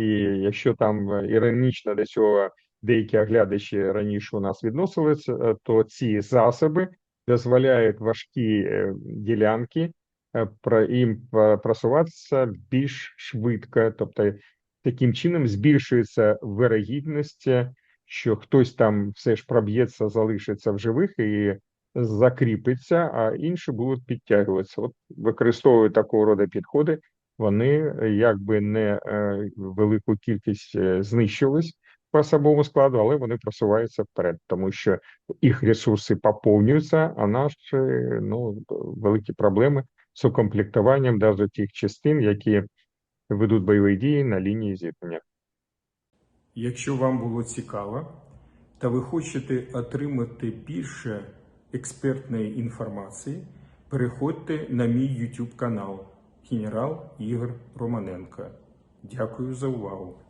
І якщо там е, іронічно до цього деякі оглядачі раніше у нас відносилися, е, то ці засоби дозволяють важкі е, ділянки їм просуватися більш швидко, тобто таким чином збільшується вирогідність, що хтось там все ж проб'ється, залишиться в живих і закріпиться, а інші будуть підтягуватися. От використовують такого роду підходи, вони е, якби не е, велику кількість е, знищились по особовому складу, але вони просуваються вперед, тому що їх ресурси поповнюються, а наші ну великі проблеми з укомплектуванням навіть тих частин, які ведуть бойові дії на лінії зіткнення. Якщо вам було цікаво та ви хочете отримати більше експертної інформації, переходьте на мій YouTube канал Генерал Ігор Романенко. Дякую за увагу!